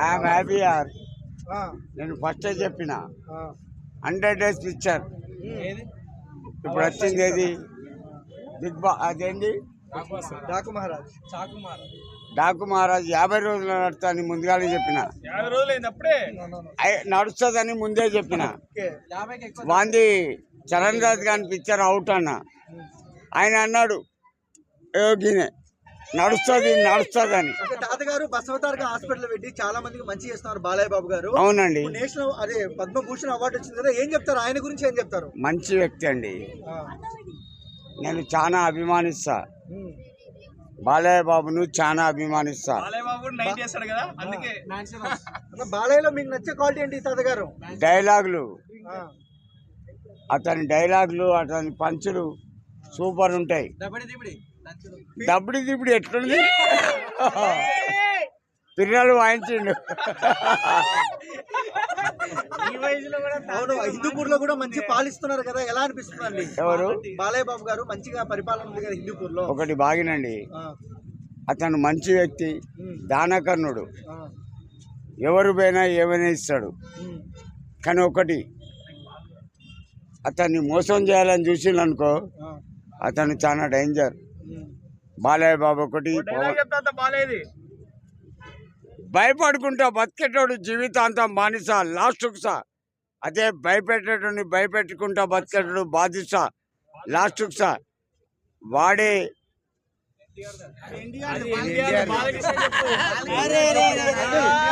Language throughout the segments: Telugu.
ఐఎమ్ హ్యాపీ యార్ ఆ, నేను ఫస్ట్ చెప్పిన. హండ్రెడ్ డేస్ పిక్చర్ ఇప్పుడు వచ్చింది ఏది? బిగ్ బా అదేంటి డాకు మహారాజ్. డాకు మహారాజ్ యాభై రోజులు నడుస్తాను ముందుగానే చెప్పిన. నడుస్తుందని ముందే చెప్పిన. ఓకే. వాంది చరణ్ రాజ్ గారి పిక్చర్ అవుట్ అన్న. ఆయన అన్నాడు యోగినే నడుస్తుంది నడుస్తుందని అంటే తాతగారు బసవతారక హాస్పిటల్ పెట్టి చాలా మందికి మంచి చేస్తున్నారు బాలయ్య బాబు గారు. అవునండి. నేషనల్ అదే పద్మభూషణ్ అవార్డు వచ్చింది కదా ఏం చెప్తారు? ఆయన గురించి ఏం చెప్తారు? మంచి వ్యక్తి అండి. నేను చాలా అభిమానిస్తా. బాలయ్య బాబును చాలా అభిమానిస్తా. బాలయ్య బాబు కూడా నైట్ చేస్తాడు కదా అందుకే. అన్న, బాలయ్యలో మీకు నచ్చే క్వాలిటీ ఏంటి తాతగారు? డైలాగులు. ఆ, అతని డైలాగులు అతని పంచులు సూపర్ ఉంటాయి. దబ్బడి దిబ్బడి ఎట్లుంది? పిల్లలు వాయించిండు. అవును హిందూపూర్లో కూడా మంచి పాలిస్తున్నారు కదా ఎలా అనిపిస్తుందండి ఎవరు? బాలయ్య బాబు గారు మంచిగా పరిపాలన ఉంది కదా హిందూపూర్లో ఒకటి బాగినండి. అతను మంచి వ్యక్తి దానకర్ణుడు. ఎవరు పోయినా ఏమైనా ఇస్తాడు. కానీ ఒకటి అతన్ని మోసం చేయాలని చూసిండనుకో అతను చాలా డేంజర్. బాలయ్య బాబు ఒకటి భయపడుకుంటా బతికేటోడు జీవితాంతం బానిస లాస్ట్కు సా అదే భయపెట్టేటోని భయపెట్టుకుంటా బతికేటోడు బాధిస లాస్ట్కు సా వాడే తాతగారు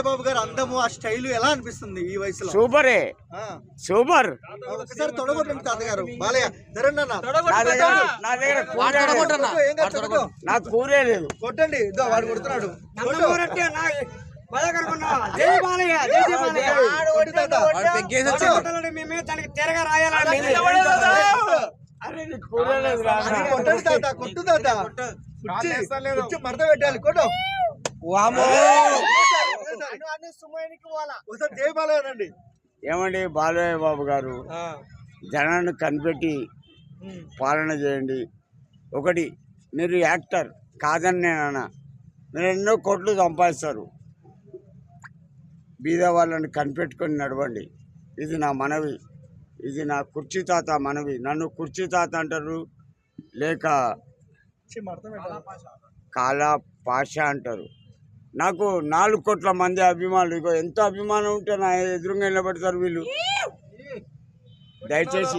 బాలయ్య బాబు గారు అందము ఆ స్టైల్ ఎలా అనిపిస్తుంది ఈ వయసులో? సూపరే. ఆ, సూపర్. ఒకసారి తొడగొట్టండి తాతగారు. బాలయ్య అన్న. నా దగ్గర నా దగ్గర కూరే లేదు. కూరే కొట్టండి. ఇదో వాడు కొడుతున్నాడు. కొట్టు. కొట్టు తాత. కొట్టండి. కొట్టు తాత పెట్టాలి. కొట్టు. ఒకసారి. ఏమండి బాలయ్య బాబు గారు జనాన్ని కనిపెట్టి పాలన చేయండి. ఒకటి మీరు యాక్టర్ కాదని నేను అన్నా మీరు ఎన్నో కోట్లు సంపాదిస్తారు. బీద వాళ్ళని కనిపెట్టుకొని నడవండి. ఇది నా మనవి. ఇది నా కుర్చీ తాత మనవి. నన్ను కుర్చీ తాత అంటారు. లేక కాలా పాష అంటారు. నాకు నాలుగు కోట్ల మంది అభిమానులు. ఇగో ఎంత అభిమానం ఉంటే నా ఎదురుగా నిలబెడతారు వీళ్ళు. దయచేసి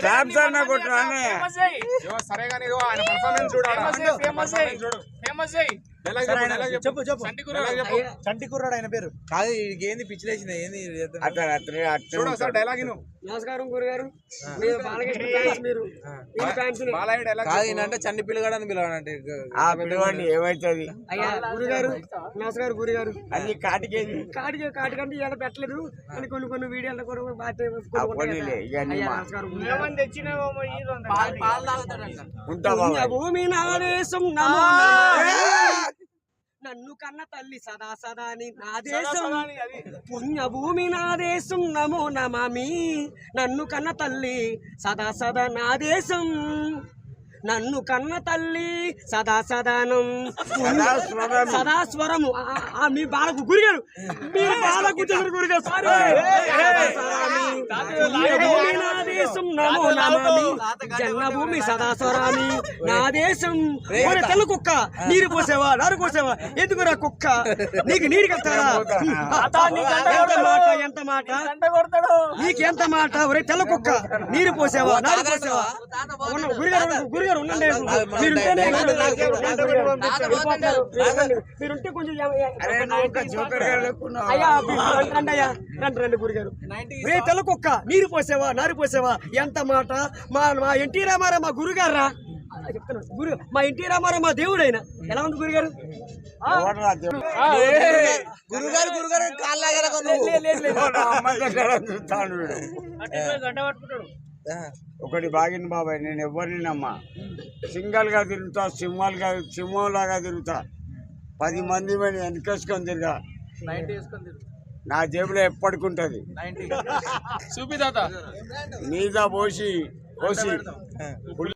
క్లాప్స్ అన్న కొట్టరానే సరే కానీ ఇదిగో ఆయన పర్ఫార్మెన్స్ చూడాలి ఫేమస్ చూడు. ఫేమస్ డైలాగ్ చెప్పు కుర్రాడు చెప్పు చంటి కుర్రాడు ఆయన పేరు. కాదు ఏంది పిచ్చి లేచింది ఏంది చూడు ఒకసారి. డైలాగ్ నమస్కారం గురుగారు. మీరు బాలకృష్ణ ఫ్యాన్స్ మీరు. మీరు ఫ్యాన్స్ని. బాలయ్య డైలాగ్ కాదు ఈయనంటే చండి పిల్లగాడు అని పిలవాడంటే ఆ పిల్లవాడిని ఏమైతుంది? అయ్యా గురుగారు నమస్కారం గురుగారు. అది కాటికేది. కాటికి కాటికంటే ఇలా పెట్టలేదు. అని కొన్ని కొన్ని వీడియోలు కూడా బాగా భూమి నా దేశం నమో నమః. నన్ను కన్న తల్లి సదా సదా అని నా దేశం. పుణ్య భూమి నా దేశం నమో నమామి. నన్ను కన్న తల్లి సదా సదా నా దేశం. నన్ను కన్న తల్లి సదా సదానం. సదా స్వరము. సదా స్వరము. ఆ, ఆ, ఆ, మీ బాలకు గురిగారు మీరు బాలకు గురిగారు సారీ. పుణ్యభూమి నా దేశం నమో నమామి జన్మభూమి సదా స్వరామి నా దేశం. తెల్ల కుక్క నీరు పోసేవా నారు పోసేవా? ఎందుకురా కుక్క? నీకు నీరు కట్టారా ఎంత మాట ఎంత మాట? నీకు ఎంత మాట? ఒరే తెల్ల కుక్క నీరు పోసేవా నారు పోసేవా? గురిగారు గురిగారు ఉండండి. మీరుంటేనే. మీరుంటే కొంచెం. అయ్యా రండి, రండి అయ్యా రండి రండి గురిగారు. తెల్ల కుక్క నీరు పోసేవా నారు పోసేవా? ఎంత మాట? మా మా ఎన్టీ రామారావు మా గురుగారా? చెప్తున్నాను గురు మా ఎన్టీ రామారావు మా దేవుడైన. ఎలా ఉంది గురుగారు? దేవుడు? గురుగారు గురుగారు. ఒకటి బాగిన బాబాయ్ నేను ఎవరిని నమ్మా సింగల్గా తిరుగుతా సింహాలు గా సింహం లాగా తిరుగుతా. పది మంది పైన వెనకేసుకొని తిరిగా. నా జేబులో ఎప్పటికుంటది. మీద పోసి పోసి.